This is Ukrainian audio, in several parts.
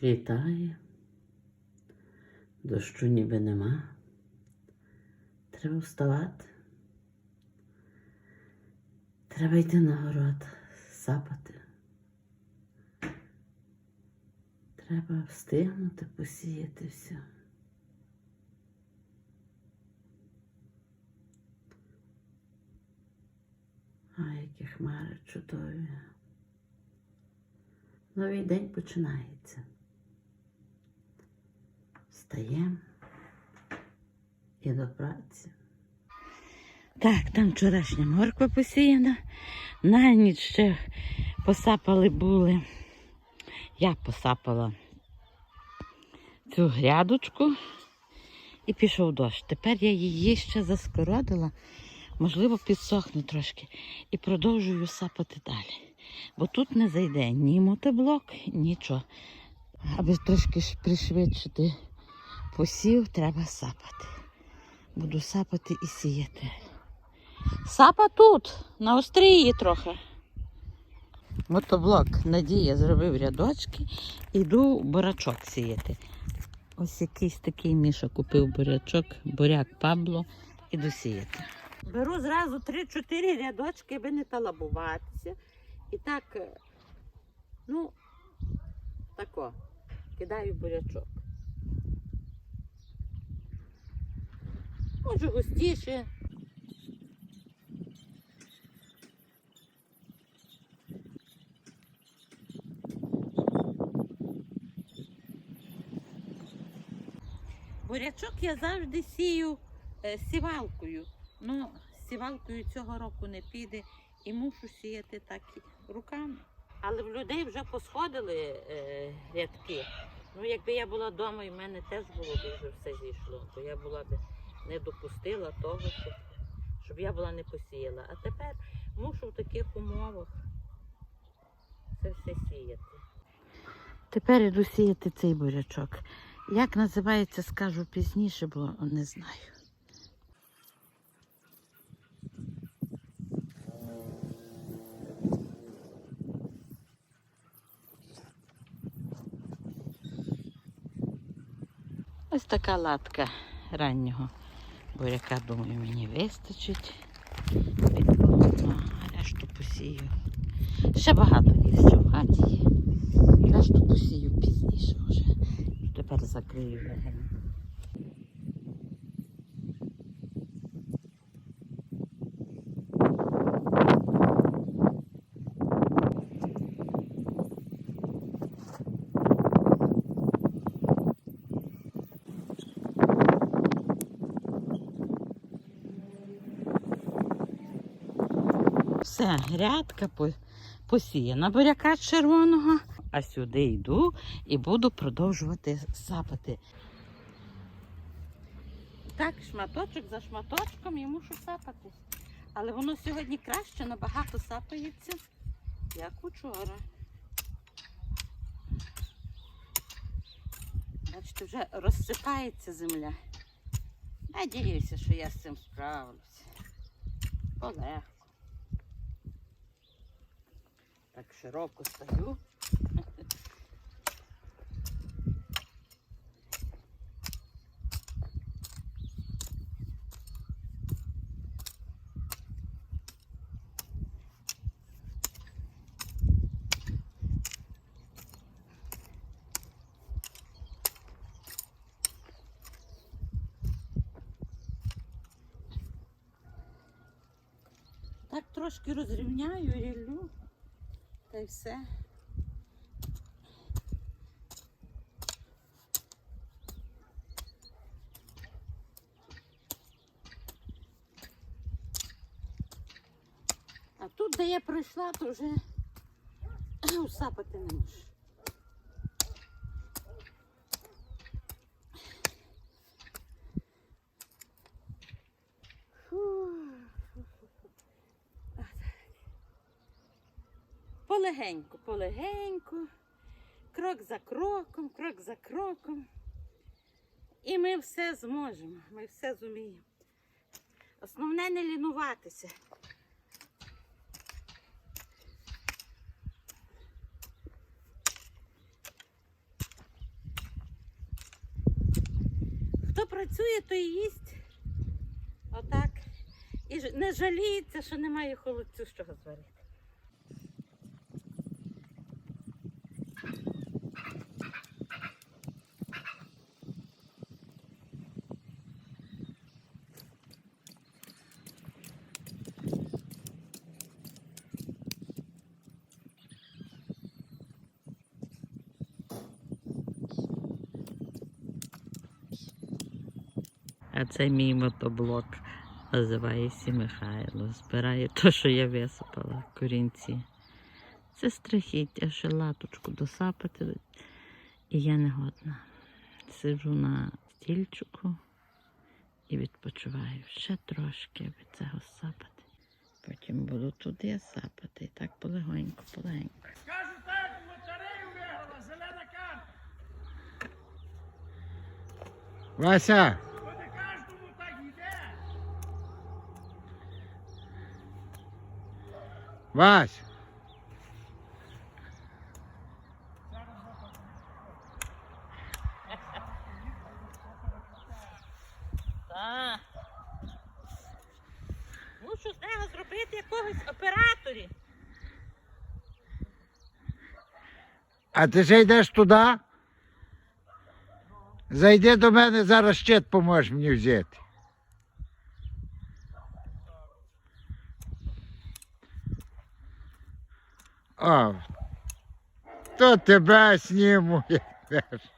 Світає, дощу ніби нема. Треба вставати. Треба йти на город, сапати. Треба встигнути посіяти все. А які хмари чудові. Новий день починається. Встаємо і до праці. Так, там вчорашня морква посіяна. На ніч ще посапали були. Я посапала цю грядочку і пішов дощ. Тепер я її ще заскородила, можливо, підсохне трошки, і продовжую сапати далі. Бо тут не зайде ні мотоблок, нічого. Аби трошки пришвидшити посів, треба сапати. Буду сапати і сіяти. Сапа тут, на острії трохи. Мотоблок Надія зробив рядочки, іду бурячок сіяти. Ось якийсь такий Міша купив бурячок, буряк Пабло, іду сіяти. Беру зразу 3-4 рядочки, аби не талабуватися. І так, е, ну, тако, кидаю бурячок. Може густіше. Бурячок я завжди сію е, сівалкою. Ну, сівалкою цього року не піде і мушу сіяти так руками. Але в людей вже посходили е, рядки. Ну, якби я була вдома, і в мене теж було б вже все зійшло, то я була б не допустила того, щоб, щоб я була не посіяла. А тепер мушу в таких умовах це все сіяти. Тепер іду сіяти цей бурячок. Як називається, скажу пізніше, бо не знаю. Ось така латка раннього буряка, думаю, мені вистачить. А решту посію. Ще багато є, що в хаті є. Решту посію пізніше вже. Тепер закрию легенько. Все, грядка посіяна буряка червоного, а сюди йду і буду продовжувати сапати. Так, шматочок за шматочком і мушу сапати. Але воно сьогодні краще, набагато сапається, як учора. Бачите, вже розсипається земля. Надіюся, що я з цим справлюся. Полегко. Так широко стою. Так трошки розрівняю, ріллю. Й все. А тут, де я пройшла, то вже усапати не можу. полегеньку, полегеньку, крок за кроком, крок за кроком. І ми все зможемо, ми все зуміємо. Основне не лінуватися. Хто працює, той їсть. Отак. І не жаліється, що немає холодцю, з чого зварити. А це мій мотоблок називається Михайло. Збирає те, що я висипала, корінці. Це страхіття, ще латочку досапати. І я не годна. Сиджу на стільчику і відпочиваю ще трошки від цього сапати. Потім буду туди сапати. І так полегонько, полегенько. Кажу так, лотерею виграла, зелена карта. Вася, Бо не кожному так йде. Вась, Так. Мушу з нього зробити якогось операторі. а ти ще йдеш туди? Зайди до мене, зараз щит поможеш мені взяти. О, то тебе сніму. йдеш.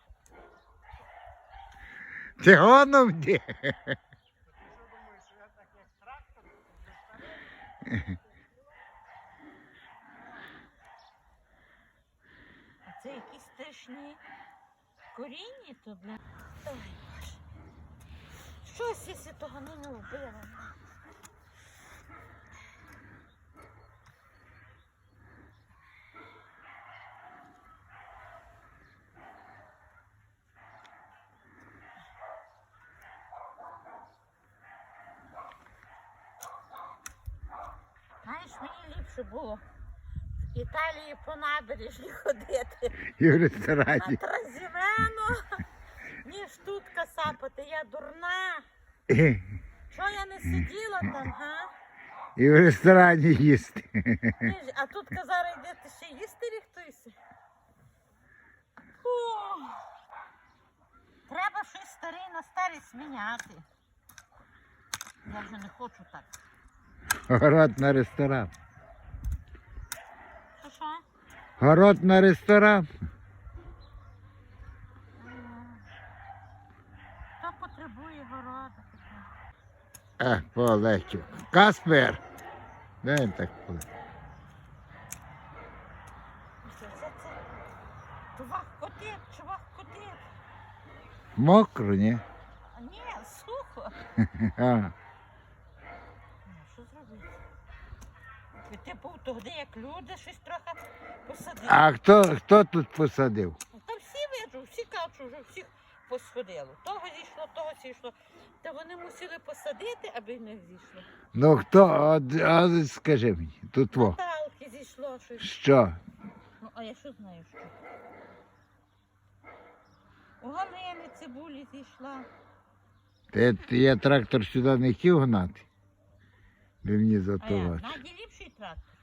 Ти гоном де? А це якісь страшні коріння, то бля. Ой, Боже. Того не вбила. Знаєш, мені ліпше було в Італії по набережні ходити. І в ресторані. Тразімено, ніж тут касапати, я дурна. Що я не сиділа там, га? І в ресторані їсти. А тут казали, йдете ще їсти ріхтуйся. Треба щось старий на старість міняти. Я вже не хочу так. Город на ресторан. Що? Город на ресторан. Хто потребує городу? Е, полетів. Каспер. Де він так полетів? Це, це, це. Чувак котит, чувак котит. Мокро, ні? А ні, сухо. А. Ну, Що зробити? І типу тоді, як люди щось трохи посадили. а хто, хто тут посадив? Та всі виджу, всі кажуть, вже всіх посходило. Того зійшло, того зійшло. Та вони мусили посадити, аби не зійшло. Ну хто? От, а, скажи мені, тут во. Наталки зійшло щось. Що? Ну, а я що знаю, що? У Галини цибулі зійшла. Ти, ти- я трактор сюди не хотів гнати. Би мені А я, затувати. Наді ліпший трактор.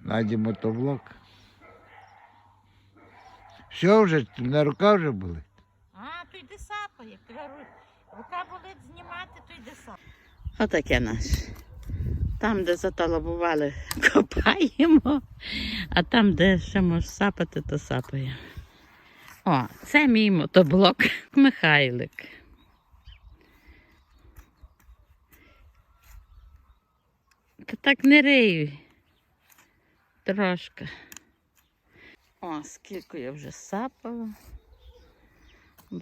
Наді мотоблок. Що вже? На рука вже були? А, то йди сапає. Рука болить знімати, то йди сапає. Отаке наше. Там, де заталабували, копаємо, а там, де ще можеш сапати, то сапаємо. О, це мій мотоблок Михайлик. Та так не рий. Трошки. О, скільки я вже сапала.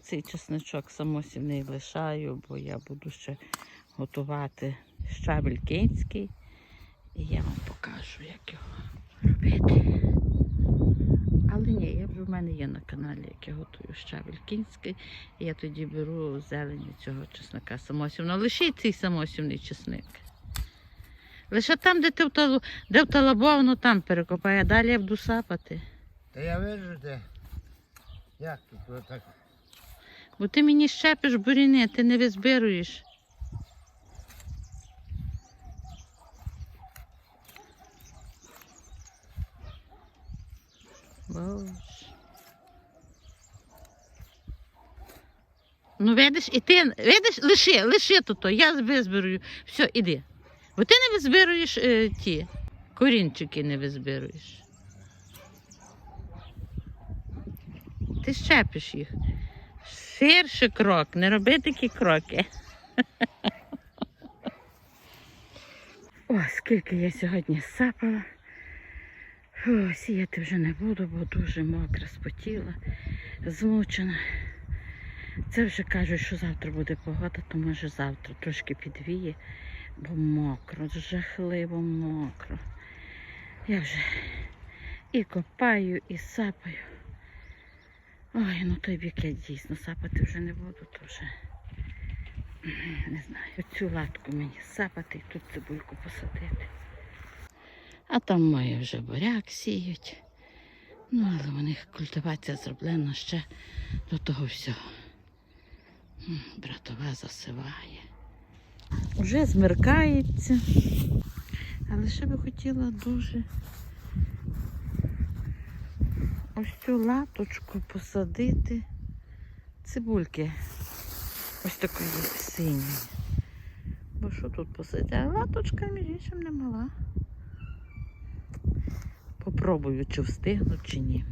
Цей чесночок самосівний лишаю, бо я буду ще готувати щавель кінський. І я вам покажу, як його робити. Але ні, я в мене є на каналі, як я готую щавель кінський. І я тоді беру зелені цього чеснока самосівного. Лише цей самосівний чесник. Лише там, де ти вталу, де вталабовано, там перекопай, а далі я буду сапати. Та я вижу де. Як тут отак? Бо ти мені щепиш буріни, ти не визбируєш. Боже. Ну, видиш, і ти, видиш, лиши, лиши тут, я визбирую. Все, іди. Бо ти не визбируєш е, ті корінчики не визбируєш. Ти щепиш їх. Ширше крок, не роби такі кроки. О, скільки я сьогодні сапала. Фу, сіяти вже не буду, бо дуже мокра, спотіла, змучена. Це вже кажуть, що завтра буде погода, то може завтра трошки підвіє, бо мокро, жахливо мокро. Я вже і копаю, і сапаю. Ой, ну той бік я дійсно сапати вже не буду, то вже не знаю. Оцю латку мені сапати і тут цибульку посадити. А там має вже буряк сіють. Ну, але у них культивація зроблена ще до того всього. Братова засиває. Вже змеркається. Але ще би хотіла дуже ось цю латочку посадити цибульки. Ось такої синьої. Бо що тут посадити? Латочка, між іншим, не мала. Попробую, чи встигну, чи ні.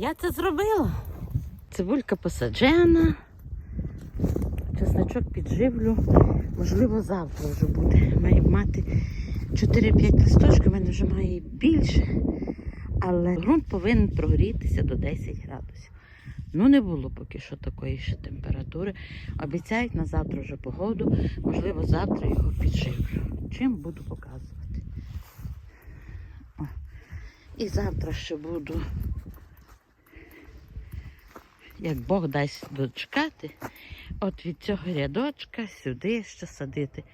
Я це зробила. Цибулька посаджена. Чесночок підживлю. Можливо, завтра вже буде. Має мати 4-5 листочків, у мене вже має більше. Але ґрунт повинен прогрітися до 10 градусів. Ну, не було поки що такої ще температури. Обіцяють на завтра вже погоду. Можливо, завтра його підживлю. Чим буду показувати. О. І завтра ще буду як Бог дасть дочекати, от від цього рядочка сюди ще садити.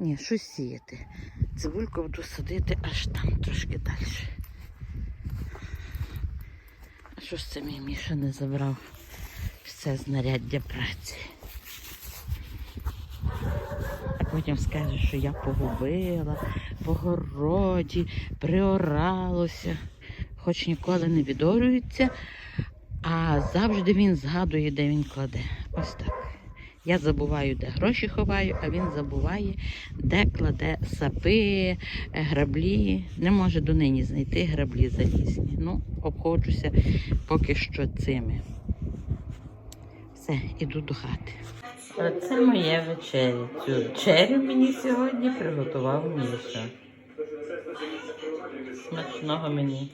Ні, щось сіяти. Цибульку буду садити аж там трошки далі. А що ж це мій Міша не забрав? Все знаряддя праці. Потім скаже, що я погубила, по городі, приоралося, хоч ніколи не відорюється, а завжди він згадує, де він кладе. Ось так. Я забуваю, де гроші ховаю, а він забуває, де кладе сапи, граблі. Не може донині знайти граблі залізні. Ну, обходжуся поки що цими. Все, іду до хати. Оце моє вечеря. Цю вечерю мені сьогодні приготував Міша. Смачного мені.